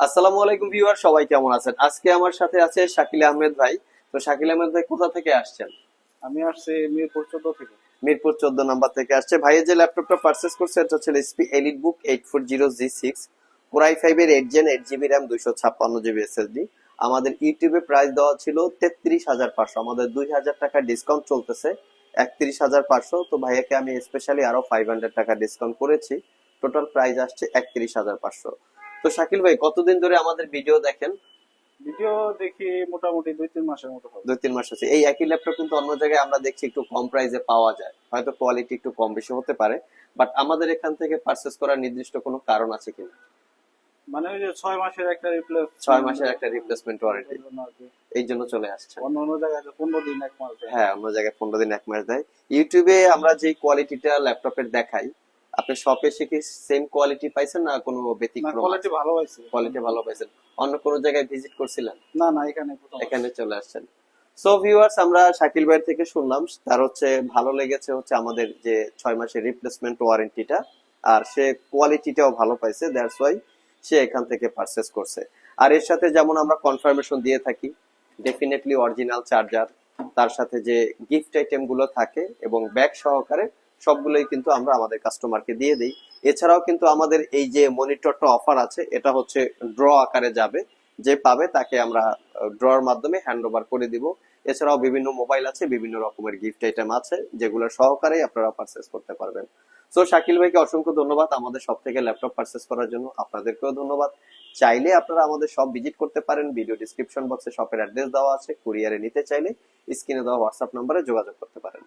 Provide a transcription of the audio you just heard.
আসসালামু আলাইকুম ভিউয়ার সবাই কেমন আছেন? আজকে আমার সাথে আছে শাকিল আহমেদ ভাই। তো শাকিল আহমেদ ভাই কোথা থেকে আসছেন? আমি আসছি মিরপুর চোদ্দ থেকে। মিরপুর চোদ্দ নাম্বার থেকে আসছে। ভাইয়ের যে ল্যাপটপটা পারচেস করছে এটা হচ্ছে SP EliteBook eight four zero G six core i five এর eight gen eight GB RAM দুইশো ছাপ্পান্ন জিবি এসএসডি আমাদের ইউটিউবে প্রাইস দেওয়া ছিল তেত্রিশ হাজার পাঁচশো। আমাদের দুই হাজার টাকা ডিসকাউন্ট চলতেছে একত্রিশ হাজার পাঁচশো। তো ভাইয়াকে আমি স্পেশালি আরও ফাইভ হান্ড্রেড টাকা ডিসকাউন্ট করেছি। টোটাল প্রাইস আসছে একত্রিশ হাজার পাঁচশো। তো শাকিল ভাই কতদিন ধরে আমাদের ভিডিও দেখেন? ভিডিও দেখি মোটামুটি দুই তিন মাসের মতো হবে। দুই তিন মাস হচ্ছে। এই একই ল্যাপটপ কিন্তু অন্য জায়গায় আমরা দেখছি একটু কম প্রাইসে পাওয়া যায়। হয়তো কোয়ালিটি একটু কম বেশি হতে পারে। বাট আমাদের এখান থেকে পারচেস করার নির্দিষ্ট কোনো কারণ আছে কিনা? মানে ওই যে ছয় মাসের একটা রিপ্লেস ছয় মাসের একটা রিপ্লেসমেন্ট ওয়ারেন্টি এই জন্য চলে আসছে। অন্য অন্য জায়গায় তো পনেরো দিন এক মাস দেয়। হ্যাঁ অন্য জায়গায় পনেরো দিন এক মাস দেয়। ইউটিউবে আমরা যে কোয়ালিটিটা ল্যাপটপের দেখাই আপনি শপে এসে কি সেম কোয়ালিটি পাইছেন না কোনো না ব্যতিক্রম কোয়ালিটি ভালো হয়েছে। কোয়ালিটি ভালো পাইছেন। অন্য কোনো জায়গায় ভিজিট করছিলেন? না না এখানে এখানে চলে আসছেন। সো ভিউয়ার্স আমরা শাকিল ভাইয়ের থেকে শুনলাম তার হচ্ছে ভালো লেগেছে হচ্ছে আমাদের যে ছয় মাসের রিপ্লেসমেন্ট ওয়ারেন্টিটা আর সে কোয়ালিটিটাও ভালো পাইছে দ্যাটস ওয়াই সে এখান থেকে পারচেস করছে। আর এর সাথে যেমন আমরা কনফার্মেশন দিয়ে থাকি ডেফিনেটলি অরিজিনাল চার্জার তার সাথে যে গিফট আইটেমগুলো থাকে এবং ব্যাগ সহকারে সবগুলোই কিন্তু আমরা আমাদের কাস্টমারকে দিয়ে দিই। এছাড়াও কিন্তু আমাদের এই যে মনিটরটা অফার আছে, এটা হচ্ছে ড্র আকারে যাবে। যে পাবে তাকে আমরা ড্রর মাধ্যমে হ্যান্ড ওভার করে দিব। এছাড়াও বিভিন্ন মোবাইল আছে, বিভিন্ন রকমের গিফট আইটেম আছে, যেগুলো সহকারে আপনারা পারচেস করতে পারবেন। সো শাকিল ভাইকে অসংখ্য ধন্যবাদ আমাদের সব থেকে ল্যাপটপ পারচেস করার জন্য। আপনাদেরকেও ধন্যবাদ। চাইলে আপনারা আমাদের সব ভিজিট করতে পারেন। ভিডিও ডিসক্রিপশন বক্সে শপের অ্যাড্রেস দেওয়া আছে। কুরিয়ারে নিতে চাইলে স্ক্রিনে দেওয়া হোয়াটসঅ্যাপ নম্বরে যোগাযোগ করতে পারেন।